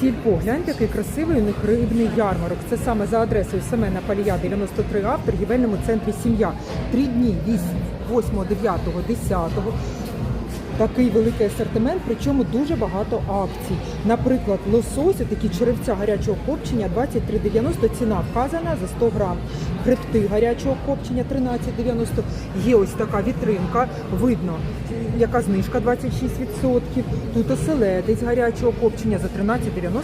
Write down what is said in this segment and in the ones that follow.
Сільпо, гляньте, який красивий у них рибний ярмарок. Це саме за адресою Семена Палія, 93А в торгівельному центрі Сім'я. Три дні 8, 9, 10. Такий великий асортимент, причому дуже багато акцій. Наприклад, лосось, такі черевця гарячого копчення 23,90 ціна вказана за 100 грам. Хребти гарячого копчення 13,90. Є ось така вітринка, видно, яка знижка 26%. Тут оселедець гарячого копчення за 13,90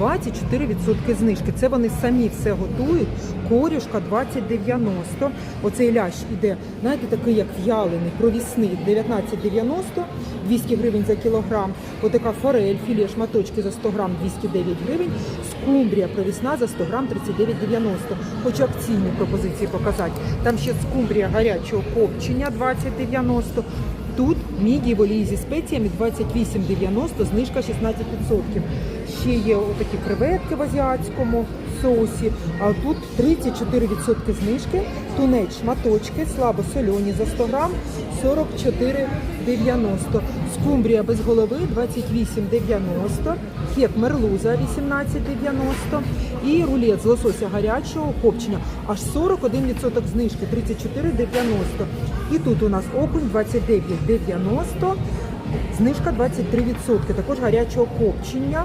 24% знижки. Це вони самі все готують. Корюшка 20,90. Оцей лящ іде, знаєте, такий як в'ялений, провісний 19,90, 200 гривень за кілограм. Отака форель, філе, шматочки за 100 грам 209 гривень. Скумбрія провісна за 100 грам 39,90. Хочу акційні пропозиції показати. Там ще скумбрія гарячого копчення 20,90. Тут міді в олії зі спеціями 28,90, знижка 16%. Ще є отакі креветки в азіатському соусі, а тут 34% знижки, тунець шматочки, слабо сольоні за 100 грам 44,90. Скумбрія без голови 28,90, хек мерлуза 18,90 і рулет з лосося гарячого копчення аж 41% знижки 34,90. І тут у нас окунь 29,90. Знижка 23%, також гарячого копчення,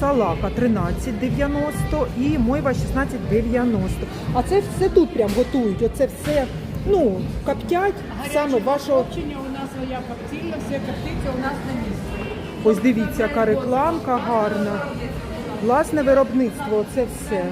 салака 13,90 і мойва 16,90. А це все тут прям готують. Оце все ну, коптять саме вашого. Копчення у нас своя коптильня, все коптиться у нас на місці. Ось дивіться, яка рекламка гарна. Власне виробництво, це все.